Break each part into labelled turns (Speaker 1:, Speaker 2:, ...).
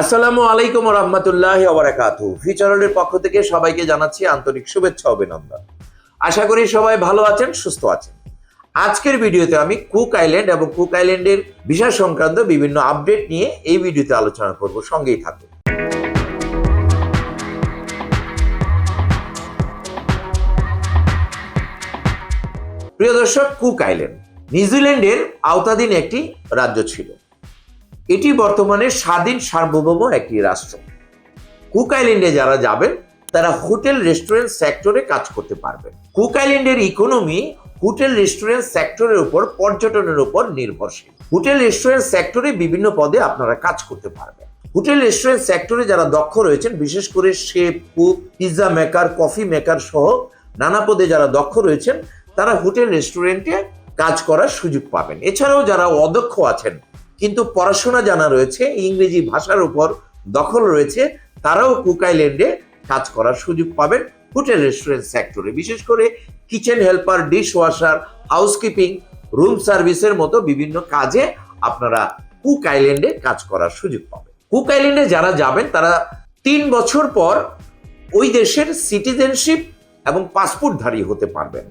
Speaker 1: আসসালামু আলাইকুম রহমতুল্লাহ ওবরাকাতু ফিচারের পক্ষ থেকে সবাইকে জানাচ্ছি আন্তরিক শুভেচ্ছা অভিনন্দন। আশা করি সবাই ভালো আছেন, সুস্থ আছেন। আজকের ভিডিওতে আমি কুক আইল্যান্ড এবং কুক আইল্যান্ডের ভিসা সংক্রান্ত বিভিন্ন আপডেট নিয়ে এই ভিডিওতে আলোচনা করব, সঙ্গেই থাকুন। প্রিয় দর্শক, কুক আইল্যান্ড নিউজিল্যান্ডের আওতাধীন একটি রাজ্য ছিল। এটি বর্তমানে স্বাধীন সার্বভৌম একটি রাষ্ট্র। কুক আইল্যান্ডে যারা যাবেন, তারা হোটেল রেস্টুরেন্ট সেক্টরে কাজ করতে পারবেন। কুক আইল্যান্ডের ইকোনমি হোটেল রেস্টুরেন্ট সেক্টরের উপর, পর্যটনের উপর নির্ভরশীল। হোটেল রেস্টুরেন্ট সেক্টরে বিভিন্ন পদে আপনারা কাজ করতে পারবেন। হোটেল রেস্টুরেন্ট সেক্টরে যারা দক্ষ রয়েছেন, বিশেষ করে chef, cook pizza maker, coffee maker সহ নানা পদে যারা দক্ষ রয়েছেন, তারা হোটেল রেস্টুরেন্টে কাজ করার সুযোগ পাবেন। এছাড়াও যারা অদক্ষ আছেন কিন্তু পড়াশোনা জানা রয়েছে, ইংরেজি ভাষার উপর দখল রয়েছে, তারাও কুক আইল্যান্ডে কাজ করার সুযোগ পাবেন হোটেল রেস্টুরেন্ট সেক্টরে। বিশেষ করে kitchen helper dish washer housekeeping, room সার্ভিসের মতো বিভিন্ন কাজে আপনারা কুক আইল্যান্ডে কাজ করার সুযোগ পাবেন। কুক আইল্যান্ডে যারা যাবেন, তারা তিন বছর পর ওই দেশের সিটিজেনশিপ এবং পাসপোর্টধারী হতে পারবেন।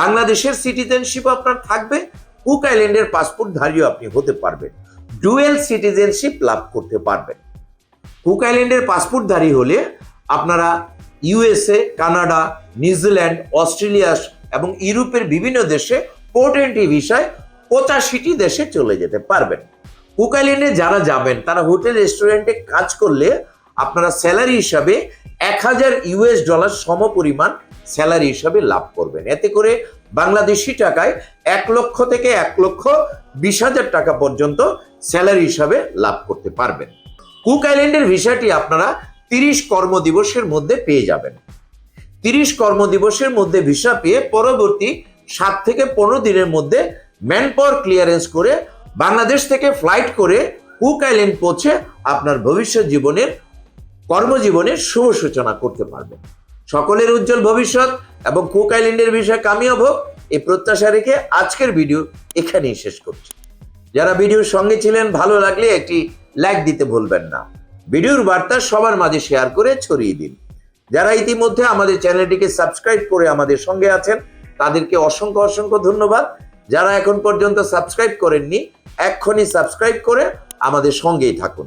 Speaker 1: বাংলাদেশের সিটিজেনশিপ আপনার থাকবে কুক আইল্যান্ডের পাসপোর্টধারীও আপনি হতে পারবেন। ডুয়েল সিটিজেনশিপ লাভ করতে পারবেন। কুক আইল্যান্ডের পাসপোর্টধারী হলে আপনারা ইউএসএ, কানাডা, নিউজিল্যান্ড, অস্ট্রেলিয়া এবং ইউরোপের বিভিন্ন দেশে পোর্ট এন্ট্রি ভিসায় পঁচাশিটি দেশে চলে যেতে পারবেন। কুক আইল্যান্ডে যারা যাবেন, তারা হোটেল, রেস্টুরেন্টে কাজ করলে আপনারা স্যালারি হিসাবে এক হাজার ইউএস ডলার সমপরিমাণ স্যালারি হিসাবে লাভ করবেন। এতে করে বাংলাদেশি টাকায় এক লক্ষ থেকে এক লক্ষ বিশ হাজার টাকা পর্যন্ত স্যালারি হিসাবে লাভ করতে পারবেন। কুক আইল্যান্ডের ভিসাটি আপনারা তিরিশ কর্মদিবসের মধ্যে পেয়ে যাবেন। তিরিশ কর্মদিবসের মধ্যে ভিসা পেয়ে পরবর্তী সাত থেকে পনেরো দিনের মধ্যে ম্যান পাওয়ার ক্লিয়ারেন্স করে বাংলাদেশ থেকে ফ্লাইট করে কুক আইল্যান্ড পৌঁছে আপনার ভবিষ্যৎ জীবনের কর্মজীবনের শুভ সূচনা করতে পারবেন সকলের উজ্জ্বল ভবিষ্যৎ এবং কুক আইল্যান্ডের বিষয়ে কামিয়াব হোক, এই প্রত্যাশা রেখে আজকের ভিডিও এখানেই শেষ করছি। যারা ভিডিওর সঙ্গে ছিলেন, ভালো লাগলে একটি লাইক দিতে ভুলবেন না। ভিডিওর বার্তা সবার মাঝে শেয়ার করে ছড়িয়ে দিন। যারা ইতিমধ্যে আমাদের চ্যানেলটিকে সাবস্ক্রাইব করে আমাদের সঙ্গে আছেন, তাদেরকে অসংখ্য অসংখ্য ধন্যবাদ। যারা এখন পর্যন্ত সাবস্ক্রাইব করেননি, এক্ষুনি সাবস্ক্রাইব করে আমাদের সঙ্গেই থাকুন।